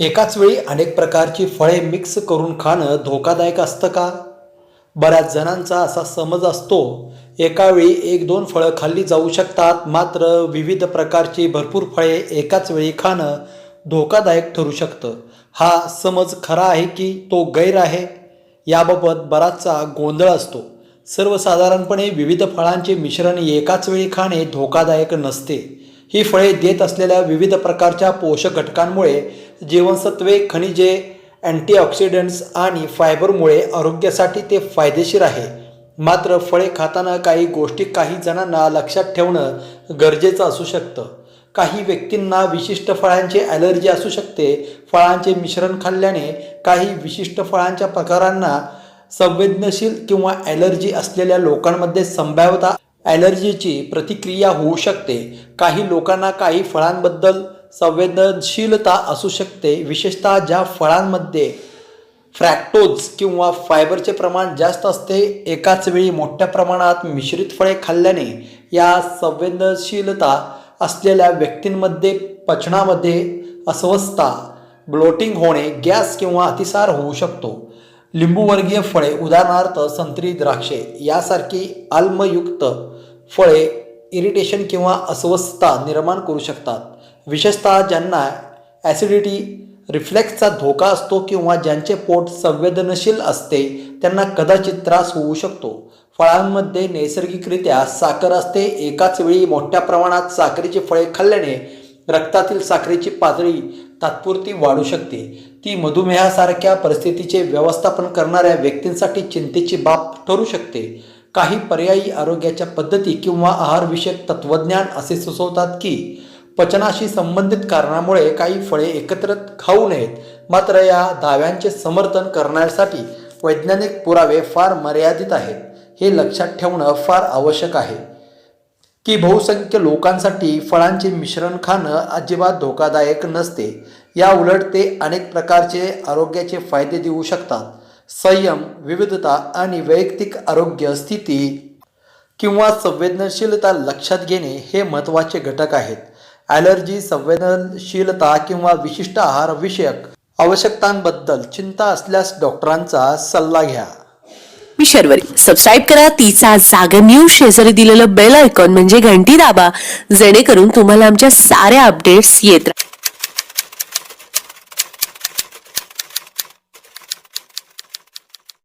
एकाच वेळी अनेक प्रकारची फळे मिक्स करून खाणं धोकादायक असतं का? बऱ्याच जणांचा असा समज असतो एकावेळी एक दोन फळं खाल्ली जाऊ शकतात मात्र विविध प्रकारची भरपूर फळे एकाच वेळी खाणं धोकादायक ठरू शकतं. हा समज खरा आहे की तो गैर आहे? याबाबत बराचसा गोंधळ असतो. सर्वसाधारणपणे विविध फळांचे मिश्रण एकाच वेळी खाणे धोकादायक नसते. ही फळे देत असलेल्या विविध प्रकारच्या पोषक घटकांमुळे जीवनसत्वे खनिजे अँटीऑक्सिडंट्स आणि फायबरमुळे आरोग्यासाठी ते फायदेशीर आहे. मात्र फळे खाताना काही गोष्टी काही जणांना लक्षात ठेवणं गरजेचं असू शकतं. काही व्यक्तींना विशिष्ट फळांची ॲलर्जी असू शकते. फळांचे मिश्रण खाल्ल्याने काही विशिष्ट फळांच्या प्रकारांना संवेदनशील किंवा ॲलर्जी असलेल्या लोकांमध्ये संभाव्यता ॲलर्जीची प्रतिक्रिया होऊ शकते. काही लोकांना काही फळांबद्दल संवेदनशीलता असू शकते. विशेषतः ज्या फळांमध्ये फ्रॅक्टोज किंवा फायबरचे प्रमाण जास्त असते एकाच वेळी मोठ्या प्रमाणात मिश्रित फळे खाल्ल्याने या संवेदनशीलता असलेल्या व्यक्तींमध्ये पचनामध्ये अस्वस्थता ब्लोटिंग होणे गॅस किंवा अतिसार होऊ शकतो. लिंबूवर्गीय फळे उदाहरणार्थ संत्री द्राक्षे यासारखी आल्मयुक्त फळे इरिटेशन किंवा अस्वस्थता निर्माण करू शकतात. विशेषतः ज्यांना ॲसिडिटी रिफ्लेक्सचा धोका असतो किंवा ज्यांचे पोट संवेदनशील असते त्यांना कदाचित त्रास होऊ शकतो. फळांमध्ये नैसर्गिकरित्या साखर असते. एकाच वेळी मोठ्या प्रमाणात साखरेची फळे खाल्ल्याने रक्तातील साखरेची पातळी तात्पुरती वाढू शकते. ती मधुमेहासारख्या परिस्थितीचे व्यवस्थापन करणाऱ्या व्यक्तींसाठी चिंतेची बाब ठरू शकते. काही पर्यायी आरोग्याच्या पद्धती किंवा आहारविषयक तत्त्वज्ञान असे सुचवतात की पचनाशी संबंधित कारणामुळे काही फळे एकत्र खाऊ नयेत. मात्र या दाव्यांचे समर्थन करण्यासाठी वैज्ञानिक पुरावे फार मर्यादित आहेत. हे लक्षात ठेवणं फार आवश्यक आहे. की बहुसंख्य लोकांसाठी फळांचे मिश्रण खाणं अजिबात धोकादायक नसते. या उलट ते अनेक प्रकारचे आरोग्याचे फायदे देऊ शकतात. संयम विविधता आणि वैयक्तिक आरोग्य स्थिती किंवा संवेदनशीलता लक्षात घेणे हे महत्त्वाचे घटक आहेत. ॲलर्जी संवेदनशीलता किंवा विशिष्ट आहारविषयक आवश्यकतांबद्दल चिंता असल्यास डॉक्टरांचा सल्ला घ्या. मी शर्वरी. सबस्क्राईब करा. तिचा जागर न्यूज शेजारी दिलेलं बेल आयकॉन म्हणजे घंटी दाबा. जेणेकरून तुम्हाला आमच्या साऱ्या अपडेट्स येत राहतील